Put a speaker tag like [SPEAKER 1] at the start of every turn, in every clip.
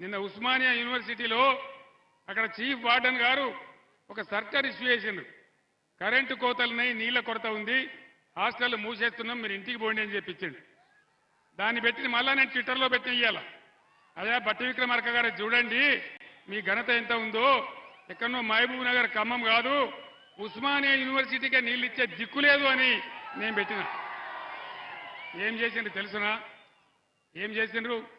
[SPEAKER 1] నిన్న ఉస్మానియా యూనివర్సిటీలో అక్కడ చీఫ్ వార్డెన్ గారు ఒక సర్కార్ ఇష్యూ చేసిండ్రు. కరెంటు కోతలున్నాయి నీళ్ళ కొరత ఉంది హాస్టల్ మూసేస్తున్నాం మీరు ఇంటికి పోండి అని చెప్పించండి. దాన్ని పెట్టిన మళ్ళా నేను ట్విట్టర్లో పెట్టి ఇయ్యాల. అదే బట్టి విక్రమార్క గారు చూడండి మీ ఘనత ఎంత ఉందో. ఎక్కడనో మహబూబ్ నగర్ ఖమ్మం కాదు ఉస్మానియా యూనివర్సిటీకే నీళ్ళు ఇచ్చే దిక్కు లేదు అని నేను పెట్టిన. ఏం చేసిండ్రు తెలుసునా? ఏం చేసిండ్రు?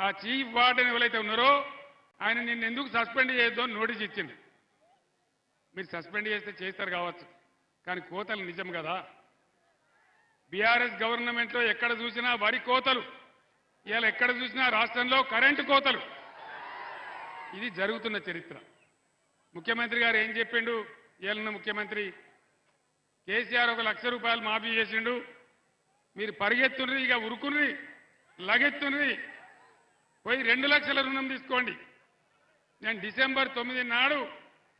[SPEAKER 1] ఆ చీఫ్ వార్డెన్ ఎవరైతే ఉన్నారో ఆయన నిన్ను ఎందుకు సస్పెండ్ చేయొద్దు అని నోటీస్ ఇచ్చింది మీరు సస్పెండ్ చేస్తే చేస్తారు కావచ్చు కానీ కోతలు నిజం కదా. బీఆర్ఎస్ గవర్నమెంట్లో ఎక్కడ చూసినా వరి కోతలు ఇవాళ ఎక్కడ చూసినా రాష్ట్రంలో కరెంటు కోతలు. ఇది జరుగుతున్న చరిత్ర. ముఖ్యమంత్రి గారు ఏం చెప్పిండు? ఇవాళ ముఖ్యమంత్రి కేసీఆర్ ఒక లక్ష రూపాయలు మాఫీ చేసిండు. మీరు పరిగెత్తుండ్రి ఇక ఉరుకుని లగెత్తుండ్రి పోయి రెండు లక్షల రుణం తీసుకోండి. నేను డిసెంబర్ తొమ్మిది నాడు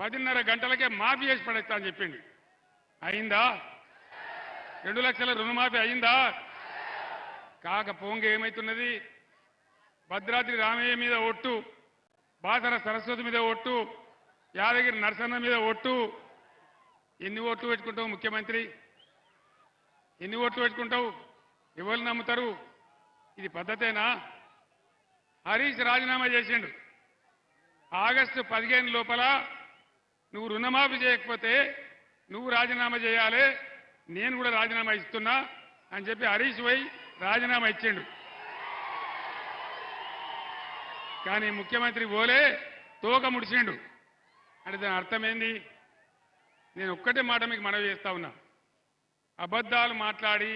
[SPEAKER 1] పదిన్నర గంటలకే మాఫీ చేసి పడేస్తా అని చెప్పింది అయిందా? రెండు లక్షల రుణమాఫీ అయిందా? కాకపోంగ ఏమైతున్నది? భద్రాద్రి రామయ్య మీద ఒట్టు బాసర సరస్వతి మీద ఒట్టు యాదగిరి నరసన్న మీద ఒట్టు. ఎన్ని ఓట్లు పెట్టుకుంటావు ముఖ్యమంత్రి? ఎన్ని ఓట్లు పెట్టుకుంటావు? ఎవరు నమ్ముతారు? ఇది పద్ధతేనా? హరీష్ రాజీనామా చేసిండు. ఆగస్టు పదిహేను లోపల నువ్వు రుణమాఫీ చేయకపోతే నువ్వు రాజీనామా చేయాలి నేను కూడా రాజీనామా ఇస్తున్నా అని చెప్పి హరీష్ పోయి రాజీనామా ఇచ్చిండు. కానీ ముఖ్యమంత్రి పోలే తోక ముడిచిండు అంటే దాని అర్థమేంది? నేను ఒక్కటే మాట మీకు మనవి చేస్తా ఉన్నా. అబద్ధాలు మాట్లాడి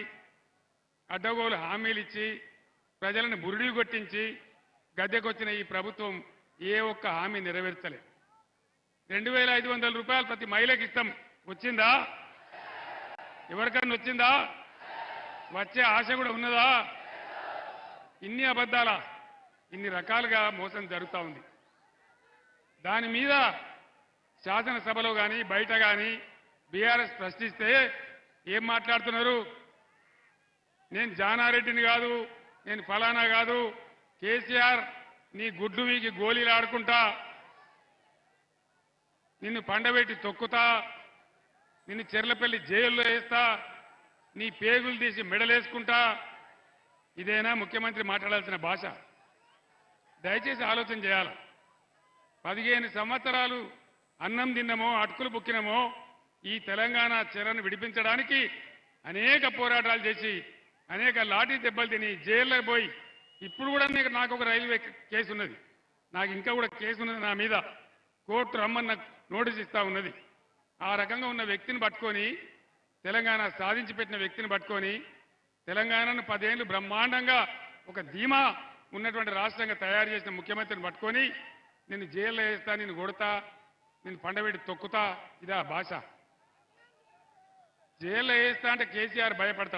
[SPEAKER 1] అడ్డగోలు హామీలు ఇచ్చి ప్రజలను బురుడి కొట్టించి గద్దెకొచ్చిన ఈ ప్రభుత్వం ఏ ఒక్క హామీ నెరవేర్చలే రెండు వేల ఐదు వందల రూపాయలు ప్రతి మహిళకి ఇస్తాం. వచ్చిందా? ఎవరికన్నా వచ్చిందా? వచ్చే ఆశ కూడా ఉన్నదా? ఇన్ని అబద్ధాలా ఇన్ని రకాలుగా మోసం జరుగుతూ ఉంది. దాని మీద శాసనసభలో కానీ బయట కానీ బీఆర్ఎస్ ప్రశ్నిస్తే ఏం మాట్లాడుతున్నారు? నేను జానారెడ్డిని కాదు నేను ఫలానా కాదు కేసీఆర్ నీ గుడ్డు వీగి గోళీలు ఆడుకుంటా నిన్ను పండబెట్టి తొక్కుతా నిన్ను చెర్లపల్లి జైల్లో వేస్తా నీ పేగులు తీసి మెడలేసుకుంటా. ఇదేనా ముఖ్యమంత్రి మాట్లాడాల్సిన భాష? దయచేసి ఆలోచన చేయాలి? పదిహేను సంవత్సరాలు అన్నం తిన్నమో అటుకులు బుక్కినమో ఈ తెలంగాణ చెరను విడిపించడానికి అనేక పోరాటాలు చేసి అనేక లాఠీ దెబ్బలు తిని జైల్లో పోయి ఇప్పుడు కూడా నీకు నాకు ఒక రైల్వే కేసు ఉన్నది. నాకు ఇంకా కూడా కేసు ఉన్నది నా మీద కోర్టు రమ్మని నాకు నోటీస్ ఇస్తా ఉన్నది. ఆ రకంగా ఉన్న వ్యక్తిని పట్టుకొని తెలంగాణ సాధించి పెట్టిన వ్యక్తిని పట్టుకొని తెలంగాణను పదేళ్ళు బ్రహ్మాండంగా ఒక ధీమా ఉన్నటువంటి రాష్ట్రంగా తయారు చేసిన ముఖ్యమంత్రిని పట్టుకొని నేను జైల్లో వేస్తా నేను కొడతా నేను పండబెట్టి తొక్కుతా ఇదా భాష. జైల్లో వేస్తా అంటే కేసీఆర్ భయపడతా